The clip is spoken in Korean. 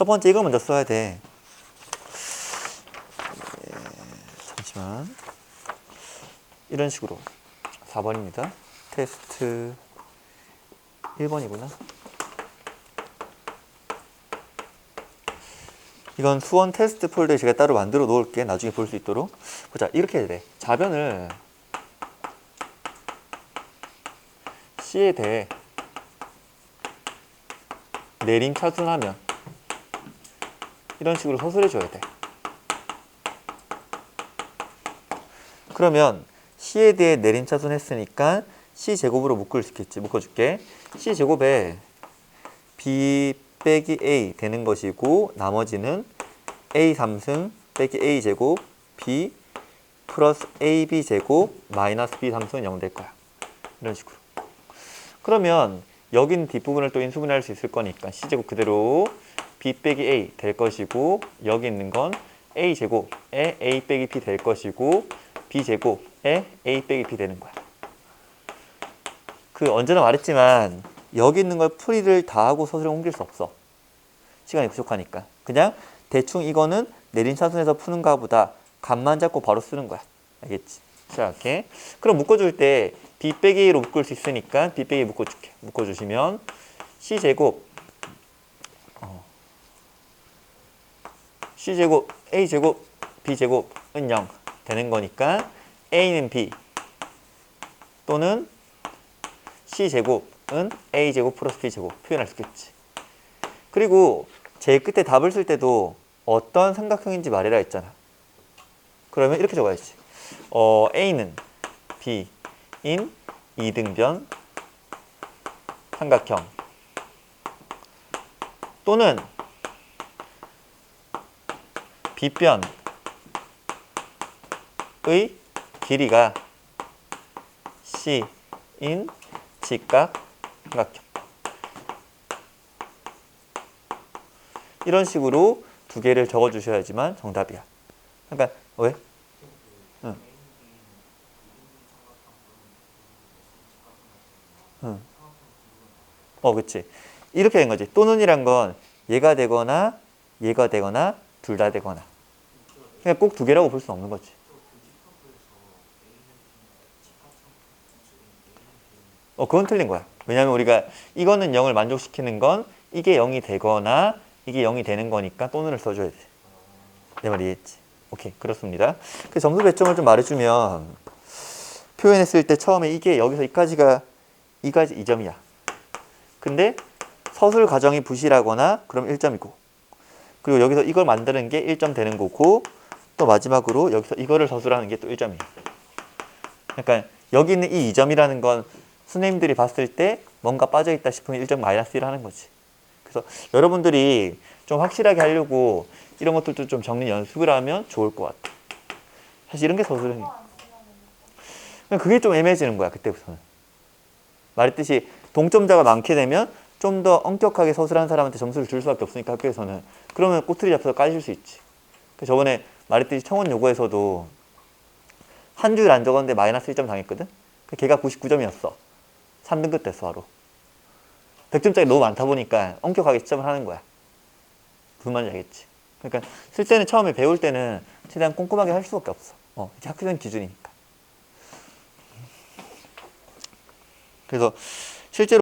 첫 번째 이걸 먼저 써야 돼. 예, 잠시만. 이런 식으로 4번입니다. 테스트 1번이구나. 이건 수원 테스트 폴더에 제가 따로 만들어 놓을게. 나중에 볼 수 있도록. 보자. 이렇게 해야 돼. 자변을 C에 대해 내림 차순하면 이런 식으로 서술해 줘야 돼. 그러면 C에 대해 내림 차순했으니까 C 제곱으로 묶을 수 있겠지. 묶어줄게. C 제곱에 B 빼기 A 되는 것이고 나머지는 A 3승 빼기 A 제곱 B 플러스 AB 제곱 마이너스 B 3승은 0 될 거야. 이런 식으로. 그러면 있는 뒷부분을 또 인수분해할 수 있을 거니까 C제곱 그대로 B 빼기 A 될 것이고 여기 있는 건 A 제곱에 A 빼기 B 될 것이고 B 제곱에 A 빼기 B 되는 거야. 그 언제나 말했지만 여기 있는 걸 풀이를 다 하고 서술에 옮길 수 없어. 시간이 부족하니까. 그냥 대충 이거는 내린 차순에서 푸는가 보다 감만 잡고 바로 쓰는 거야. 알겠지? 시작할게. 그럼 묶어줄 때 B 빼기로 묶을 수 있으니까 B 빼기 묶어줄게. 묶어주시면 C 제곱 C 제곱 A 제곱 B 제곱은 0 되는 거니까 A는 B 또는 C 제곱은 A 제곱 플러스 B 제곱 표현할 수 있겠지. 그리고 제일 끝에 답을 쓸 때도 어떤 삼각형인지 말해라 했잖아. 그러면 이렇게 적어야지. 어, A는 B인 이등변 삼각형 또는 B변의 길이가 C인 직각 삼각형 이런 식으로 두 개를 적어 주셔야지만 정답이야. 그러니까 왜? 응. 응. 어, 그치. 이렇게 된 거지. 또는이란 건 얘가 되거나 얘가 되거나 둘 다 되거나. 그러니까 꼭 두 개라고 볼 수 없는 거지. 어, 그건 틀린 거야. 왜냐면 우리가 이거는 0을 만족시키는 건 이게 0이 되거나 이게 0이 되는 거니까 또는을 써줘야 돼. 내 말 이해했지? 오케이, 그렇습니다. 그 점수 배점을 좀 말해주면 표현했을 때 처음에 이게 여기서 이까지가 이까지 2점이야. 근데 서술 과정이 부실하거나 그럼 1점이고 그리고 여기서 이걸 만드는 게 1점 되는 거고 또 마지막으로 여기서 이거를 서술하는 게 또 1점이야. 그러니까 여기 있는 이 2점이라는 건 선생님들이 봤을 때 뭔가 빠져있다 싶으면 1점 마이너스 1 하는 거지. 그래서 여러분들이 좀 확실하게 하려고 이런 것들도 좀 정리 연습을 하면 좋을 것 같아. 사실 이런 게 서술은 그게 좀 애매해지는 거야 그때부터는. 말했듯이 동점자가 많게 되면 좀 더 엄격하게 서술한 사람한테 점수를 줄 수밖에 없으니까 학교에서는 그러면 꼬투리 잡혀서 까실 수 있지. 그 저번에 말했듯이 청원 요구에서도 한 줄 안 적었는데 마이너스 1점 당했거든. 그 걔가 99점이었어. 3등급 됐어 바로. 100점짜리 너무 많다 보니까 엄격하게 시점을 하는 거야. 무슨 알겠지? 그러니까 쓸 때는 처음에 배울 때는 최대한 꼼꼼하게 할 수밖에 없어. 어, 이게 학교생 기준이니까. 그래서 실제로